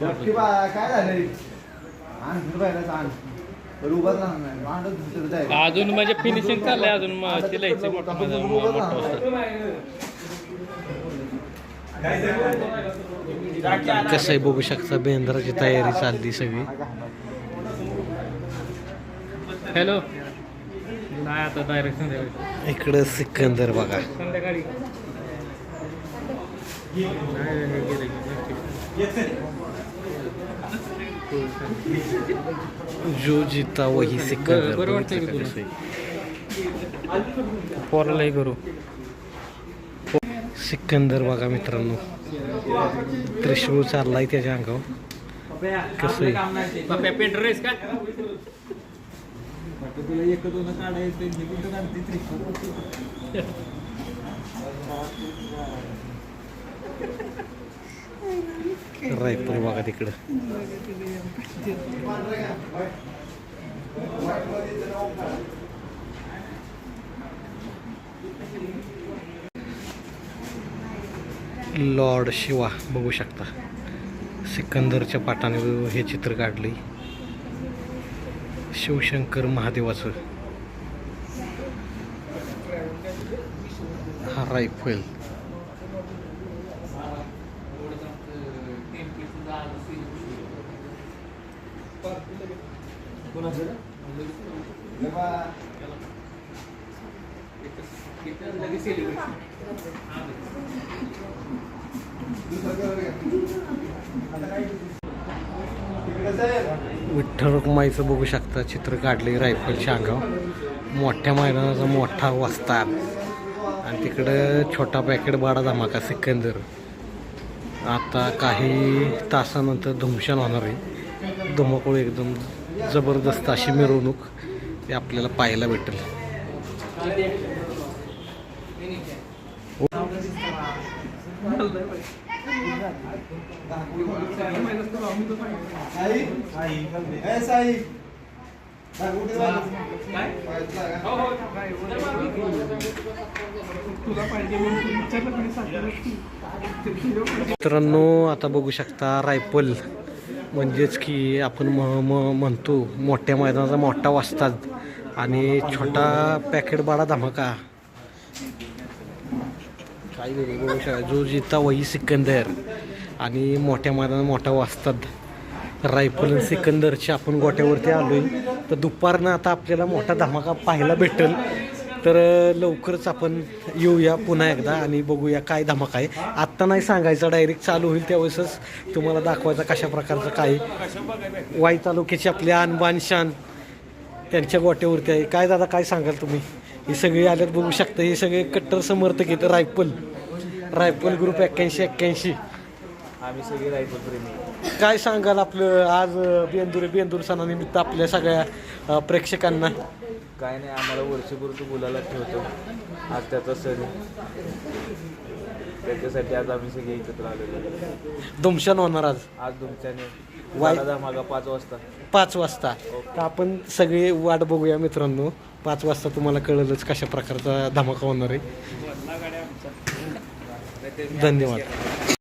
नक्की बा काय झालंय आण फिर बाहेरच आण. तर उभाच राहणार नाही मांडच दुसरं जाईल. अजून म्हणजे फिनिशिंग चाललंय अजून म- मोठं माझं मोठं. कसं आहे बघू शकता बेंद्राची तयारी चालली सगळी. हॅलो नाही आता डायरेक्ट संध्याकाळी. इकडं सिकंदर बघा. संध्याकाळी. जो जीता वही सिकंदर बरं वाटतंय? पोरालाही करू सिकंदर बघा मित्रांनो त्रिशूळ चाललाय त्याच्या अंगावर कसं रायपूर बघा तिकडं. लॉर्ड शिवा बघू शकता. सिकंदरच्या पाटाने हे चित्र काढले. शिवशंकर महादेवाचं. हा रायफल हे बा, दुसरं कलर घ्या. आता काय तिकडे साहेब विठ्ठल रुक्माईचं बघू शकता चित्र काढले रायफलच्या अंगावर मोठ्या मैदानाचा मोठा वस्ता. आणि तिकडं छोटा पॅकेट बाडा धमाका सिकंदर. आता काही तासानंतर धुमशान होणार आहे. धुमाकूळ एकदम जबरदस्त अशी मिरवणूक ते आपल्याला पाहायला भेटेल. मित्रांनो आता बघू शकता रायफल. म्हणजेच की आपण म म म्हणतो मोठ्या मैदानाचा मोठा वाजतात आणि छोटा पॅकेट बाळा धमाका. काही जो जिता वही सिकंदर आणि मोठ्या मैदानात मोठा वाजतात रायफल सिकंदरच्या आपण गोट्यावरती आलोय. तर दुपारनं आता आपल्याला मोठा धमाका पाहायला भेटेल. तर लवकरच आपण येऊया पुन्हा एकदा आणि बघूया काय धमाका आहे. आत्ता नाही सांगायचं डायरेक्ट चालू होईल त्यावेळेसच तुम्हाला दाखवायचा कशा प्रकारचं काय. वाई तालुक्याची आपली आणबान शान त्यांच्या गोट्यावरती आहे. काय दादा काय सांगाल तुम्ही? हे सगळे आल्यात बघू शकता. हे सगळे कट्टर समर्थक आहेत. रायफल. रायफल ग्रुप एक्क्याऐंशी एक्क्याऐंशी. आम्ही सगळे रायफल प्रेमी. काय सांगाल आपलं आज बेंदूर बेंदूर सणानिमित्त आपल्या सगळ्या प्रेक्षकांना? काय नाही आम्हाला वर्षभर तो बोलायला ठेवतो. आज त्याचा सण. त्याच्यासाठी आज आम्ही सगळे एकत्र आलेलो. दुमशान होणार आज. आज तुमच्याने वाडा मागा पाच वाजता. पाच वाजता. तर आपण सगळे वाट बघूया मित्रांनो. पाच वाजता तुम्हाला कळलंच कशा प्रकारचा धमाका होणार आहे. धन्यवाद.